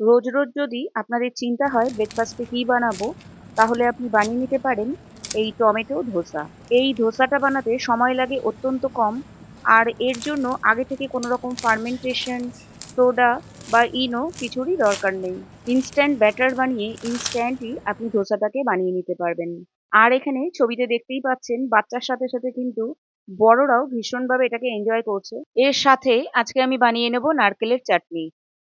রোজ রোজ যদি আপনাদের চিন্তা হয় ব্রেকফাস্টে কী বানাবো, তাহলে আপনি বানিয়ে নিতে পারেন এই টমেটো ধোসা। এই ধোসাটা বানাতে সময় লাগে অত্যন্ত কম, আর এর জন্য আগে থেকে কোনো রকম ফার্মেন্টেশন সোডা বা ইনো কিছুরই দরকার নেই। ইনস্ট্যান্ট ব্যাটার বানিয়ে ইনস্ট্যান্টই আপনি ধোসাটাকে বানিয়ে নিতে পারবেন। আর এখানে ছবিতে দেখতেই পাচ্ছেন, বাচ্চার সাথে সাথে কিন্তু বড়রাও ভীষণভাবে এটাকে এনজয় করছে। এর সাথে আজকে আমি বানিয়ে নেব নারকেলের চাটনি।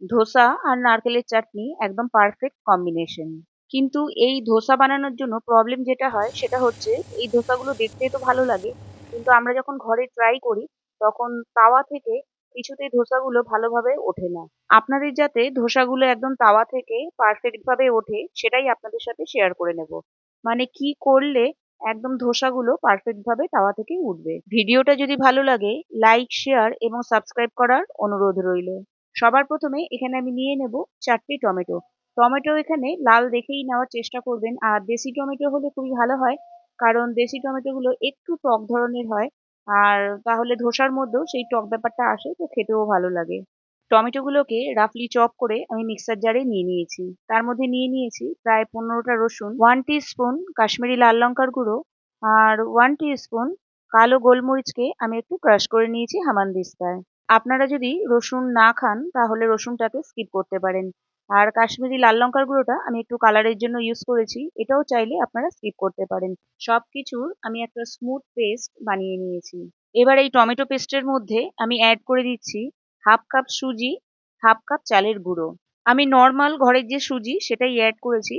ধোসা আর নারকেলের চাটনি একদম পারফেক্ট কম্বিনেশন কিন্তু এই ধোসা বানানোর জন্য প্রবলেম যেটা হয় সেটা হচ্ছে এই ধোসাগুলো দেখতে তো ভালো লাগে, কিন্তু আমরা যখন ঘরে ট্রাই করি তখন তাওয়া থেকে কিছুতেই ধোসাগুলো ভালোভাবে ওঠে না। আপনাদের যাতে ধোসাগুলো একদম তাওয়া থেকে পারফেক্ট ভাবে ওঠে সেটাই আপনাদের সাথে শেয়ার করে নেব। মানে কি করলে একদম ধোসাগুলো পারফেক্ট ভাবে তাওয়া থেকে উঠবে। ভিডিওটা যদি ভালো লাগে লাইক শেয়ার এবং সাবস্ক্রাইব করার অনুরোধ রইল। সবার প্রথমে এখানে আমি নিয়ে নেব চারটি টমেটো। টমেটো এখানে লাল দেখেই নেওয়ার চেষ্টা করবেন। আর দেশি টমেটো হলে খুবই ভালো হয়, কারণ দেশি টমেটোগুলো একটু টক ধরনের হয়। আর তাহলে ধোসার মধ্যেও সেই টক ব্যাপারটা আসে, তো খেতেও ভালো লাগে। টমেটোগুলোকে রাফলি চপ করে আমি মিক্সার জারে নিয়ে নিয়েছি। তার মধ্যে নিয়ে নিয়েছি প্রায় পনেরোটা রসুন ওয়ান স্পুন কাশ্মীরি লাল লঙ্কার গুঁড়ো, আর ওয়ান স্পুন কালো গোলমরিচকে আমি একটু ক্রাশ করে নিয়েছি হামানদিস্তায়। আপনারা যদি রসুন না খান, তাহলে রসুনটাকে স্কিপ করতে পারেন। আর কাশ্মীরি লাল লঙ্কার গুঁড়োটা আমি একটু কালারের জন্য ইউজ করেছি, এটাও চাইলে আপনারা স্কিপ করতে পারেন। সব কিছুর আমি একটা স্মুথ পেস্ট বানিয়ে নিয়েছি। এবার এই টমেটো পেস্টের মধ্যে আমি অ্যাড করে দিচ্ছি হাফ কাপ সুজি হাফ কাপ চালের গুঁড়ো। আমি নর্মাল ঘরের যে সুজি, সেটাই অ্যাড করেছি।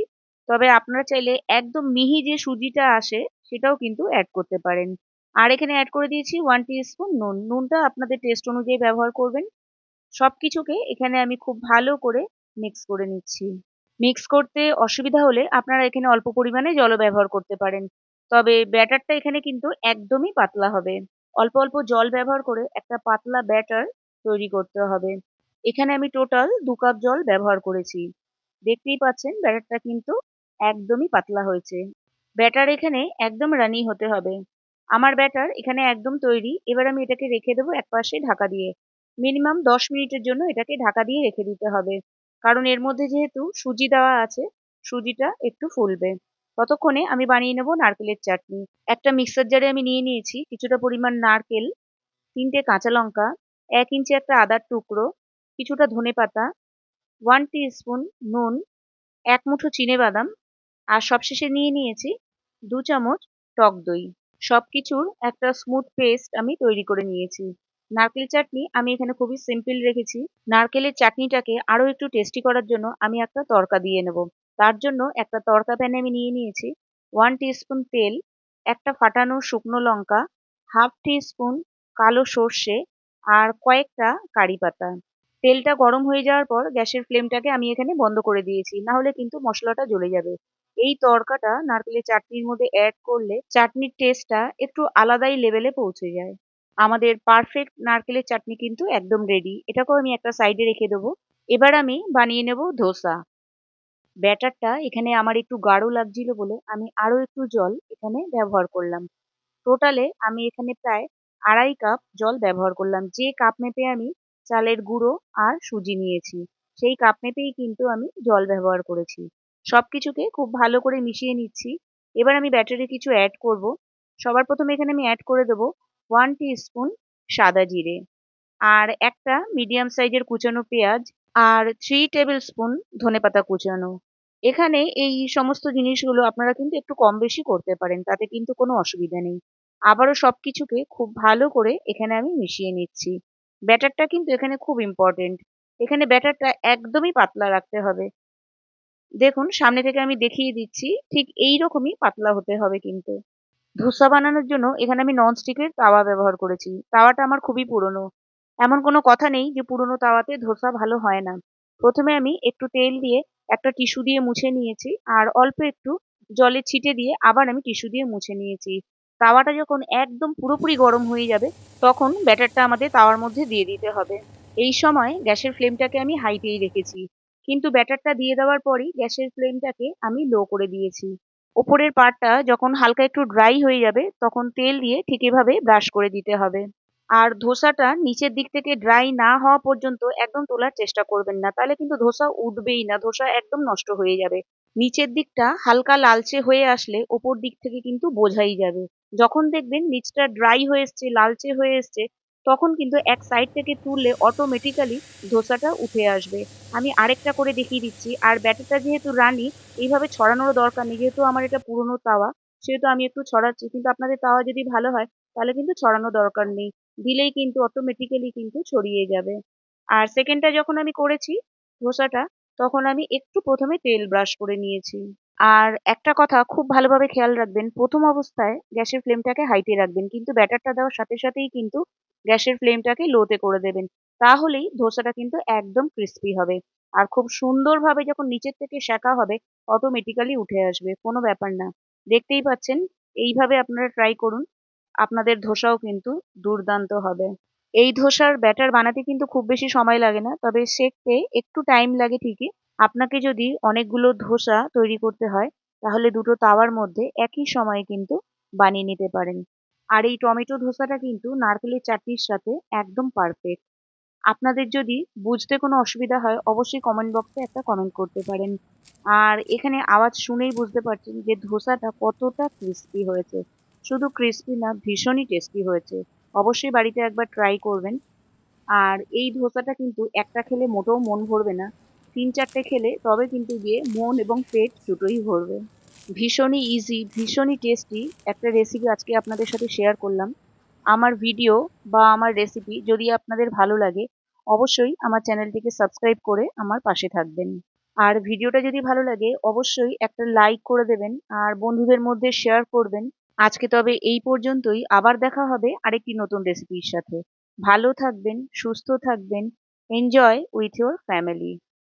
তবে আপনারা চাইলে একদম মিহি যে সুজিটা আসে, সেটাও কিন্তু অ্যাড করতে পারেন। আর এখানে অ্যাড করে দিয়েছি ওয়ান স্পুন নুন। নুনটা আপনাদের টেস্ট অনুযায়ী ব্যবহার করবেন। সব কিছুকে এখানে আমি খুব ভালো করে মিক্স করে নিচ্ছি। মিক্স করতে অসুবিধা হলে আপনারা এখানে অল্প পরিমাণে জলও ব্যবহার করতে পারেন। তবে ব্যাটারটা এখানে কিন্তু একদমই পাতলা হবে। অল্প অল্প জল ব্যবহার করে একটা পাতলা ব্যাটার তৈরি করতে হবে। এখানে আমি টোটাল দু কাপ জল ব্যবহার করেছি। দেখতেই পাচ্ছেন ব্যাটারটা কিন্তু একদমই পাতলা হয়েছে। ব্যাটার এখানে একদম রানি হতে হবে। আমার ব্যাটার এখানে একদম তৈরি। এবার আমি এটাকে রেখে দেবো এক পাশে ঢাকা দিয়ে। মিনিমাম দশ মিনিটের জন্য এটাকে ঢাকা দিয়ে রেখে দিতে হবে। কারণ এর মধ্যে যেহেতু সুজি দেওয়া আছে, সুজিটা একটু ফুলবে। ততক্ষণে আমি বানিয়ে নেব নারকেলের চাটনি। একটা মিক্সার জারে আমি নিয়ে নিয়েছি কিছুটা পরিমাণ নারকেল, তিনটে কাঁচা লঙ্কা, এক ইঞ্চি একটা আদার টুকরো, কিছুটা ধনে পাতা ওয়ান স্পুন নুন, এক মুঠো চিনে বাদাম, আর সবশেষে নিয়ে নিয়েছি দু চামচ টক দই। সব কিছুর একটা স্মুথ পেস্ট আমি তৈরি করে নিয়েছি। নারকেল চাটনি আমি এখানে খুবই সিম্পল রেখেছি। নারকেলের চাটনিটাকে আরও একটু টেস্টি করার জন্য আমি একটা তরকা দিয়ে নেব। তার জন্য একটা তরকা প্যানে আমি নিয়ে নিয়েছি। ওয়ান স্পুন তেল, একটা ফাটানো শুকনো লঙ্কা হাফ স্পুন কালো সর্ষে আর কয়েকটা কারি পাতা। তেলটা গরম হয়ে যাওয়ার পর গ্যাসের ফ্লেমটাকে আমি এখানে বন্ধ করে দিয়েছি। না হলে কিন্তু মশলাটা জ্বলে যাবে। এই তড়কাটা নারকেলের চাটনির মধ্যে অ্যাড করলে চাটনির টেস্টটা একটু আলাদাই লেভেলে পৌঁছে যায়। আমাদের পারফেক্ট নারকেলের চাটনি কিন্তু একদম রেডি এটাকেও আমি একটা সাইডে রেখে দেবো। এবার আমি বানিয়ে নেব ধোসা। ব্যাটারটা এখানে আমার একটু গাঢ় লাগছিল বলে আমি আরও একটু জল এখানে ব্যবহার করলাম। টোটালে আমি এখানে প্রায় আড়াই কাপ জল ব্যবহার করলাম। যে কাপ মেপে আমি চালের গুঁড়ো আর সুজি নিয়েছি, সেই কাপ মেপেই কিন্তু আমি জল ব্যবহার করেছি। সব কিছুকে খুব ভালো করে মিশিয়ে নিচ্ছি। এবার আমি ব্যাটারে কিছু অ্যাড করব। সবার প্রথমে এখানে আমি অ্যাড করে দেবো ওয়ান স্পুন সাদা জিরে আর একটা মিডিয়াম সাইজের কুচানো পেঁয়াজ আর থ্রি টেবিল স্পুন ধনেপাতা কুচানো। এখানে এই সমস্ত জিনিসগুলো আপনারা কিন্তু একটু কম বেশি করতে পারেন, তাতে কিন্তু কোনো অসুবিধা নেই। আবারও সব কিছুকে খুব ভালো করে এখানে আমি মিশিয়ে নিচ্ছি। ব্যাটারটা কিন্তু এখানে খুব ইম্পর্টেন্ট এখানে ব্যাটারটা একদমই পাতলা রাখতে হবে। দেখুন, সামনে থেকে আমি দেখিয়ে দিচ্ছি, ঠিক এই রকমই পাতলা হতে হবে কিন্তু। ধোসা বানানোর জন্য এখানে আমি ননস্টিকের তাওয়া ব্যবহার করেছি। তাওয়াটা আমার খুবই পুরনো। এমন কোনো কথা নেই যে পুরনো তাওয়াতে ধোসা ভালো হয় না। প্রথমে আমি একটু তেল দিয়ে একটা টিস্যু দিয়ে মুছে নিয়েছি আর অল্প একটু জলে ছিটে দিয়ে আবার আমি টিস্যু দিয়ে মুছে নিয়েছি। তাওয়াটা যখন একদম পুরোপুরি গরম হয়ে যাবে, তখন ব্যাটারটা আমাদের তাওয়ার মধ্যে দিয়ে দিতে হবে। এই সময় গ্যাসের ফ্লেমটাকে আমি হাইতেই রেখেছি। কিন্তু ব্যাটারটা দিয়ে দেওয়ার পরই গ্যাসের ফ্লেমটাকে আমি লো করে দিয়েছি। ওপরের পার্টটা যখন হালকা একটু ড্রাই হয়ে যাবে, তখন তেল দিয়ে ঠিক এভাবে ব্রাশ করে দিতে হবে। আর ধোসাটা নিচের দিক থেকে ড্রাই না হওয়া পর্যন্ত একদম তোলার চেষ্টা করবেন না, তাহলে কিন্তু ধোসা উঠবেই না, ধোসা একদম নষ্ট হয়ে যাবে। নিচের দিকটা হালকা লালচে হয়ে আসলে ওপর দিক থেকে কিন্তু বোঝাই যাবে। যখন দেখবেন নিচটা ড্রাই হয়ে এসছে, লালচে হয়ে এসছে তখন কিন্তু এক সাইড থেকে তুললে অটোমেটিক্যালি ধোসাটা উঠে আসবে। আমি আরেকটা করে দেখিয়ে দিচ্ছি। আর ব্যাটারটা যেহেতু রানি এইভাবে ছড়ানোর দরকার নেই। যেহেতু আমার এটা পুরোনো তাওয়া, সেহেতু আমি একটু ছড়াচ্ছি। কিন্তু আপনাদের তাওয়া যদি ভালো হয়, তাহলে কিন্তু ছড়ানো দরকার নেই। দিলেই কিন্তু অটোমেটিক্যালি কিন্তু ছড়িয়ে যাবে। আর সেকেন্ডটা যখন আমি করেছি ধোসাটা, তখন আমি একটু প্রথমে তেল ব্রাশ করে নিয়েছি। আর একটা কথা খুব ভালোভাবে খেয়াল রাখবেন, প্রথম অবস্থায় গ্যাসের ফ্লেমটাকে হাইতে রাখবেন, কিন্তু ব্যাটারটা দেওয়ার সাথে সাথেই কিন্তু গ্যাসের ফ্লেমটাকে লোতে করে দেবেন। তাহলেই ধোসাটা কিন্তু একদম ক্রিস্পি হবে আর খুব সুন্দরভাবে যখন নিচের থেকে সেঁকা হবে অটোমেটিক্যালি উঠে আসবে, কোনো ব্যাপার না। দেখতেই পাচ্ছেন, এইভাবে আপনারা ট্রাই করুন, আপনাদের ধোসাও কিন্তু দুর্দান্ত হবে। এই ধোসার ব্যাটার বানাতে কিন্তু খুব বেশি সময় লাগে না, তবে সেকতে একটু টাইম লাগে ঠিকই আপনাকে যদি অনেকগুলো ধোসা তৈরি করতে হয়, তাহলে দুটো তাওয়ার মধ্যে একই সময়ে কিন্তু বানিয়ে নিতে পারেন। আর এই টমেটো ধোসাটা কিন্তু নারকেলের চাটনির সাথে একদম পারফেক্ট আপনাদের যদি বুঝতে কোনো অসুবিধা হয়, অবশ্যই কমেন্ট বক্সে একটা কমেন্ট করতে পারেন। আর এখানে আওয়াজ শুনেই বুঝতে পারছেন যে ধোসাটা কতটা ক্রিস্পি হয়েছে। শুধু ক্রিস্পি না, ভীষণই টেস্টি হয়েছে। অবশ্যই বাড়িতে একবার ট্রাই করবেন। আর এই ধোসাটা কিন্তু একটা খেলে মোটেও মন ভরবে না। তিন চারটে খেলে তবে কিন্তু গিয়ে মন এবং পেট দুটোই ভরবে। ভীষণই ইজি ভীষণই টেস্টি একটা রেসিপি আজকে আপনাদের সাথে শেয়ার করলাম। আমার ভিডিও বা আমার রেসিপি যদি আপনাদের ভালো লাগে, অবশ্যই আমার চ্যানেলটিকে সাবস্ক্রাইব করে আমার পাশে থাকবেন। আর ভিডিওটা যদি ভালো লাগে, অবশ্যই একটা লাইক করে দেবেন আর বন্ধুদের মধ্যে শেয়ার করবেন। আজকে তবে এই পর্যন্তই, আবার দেখা হবে আরেকটি নতুন রেসিপির সাথে। ভালো থাকবেন, সুস্থ থাকবেন এনজয় উইথ ইয়োর ফ্যামিলি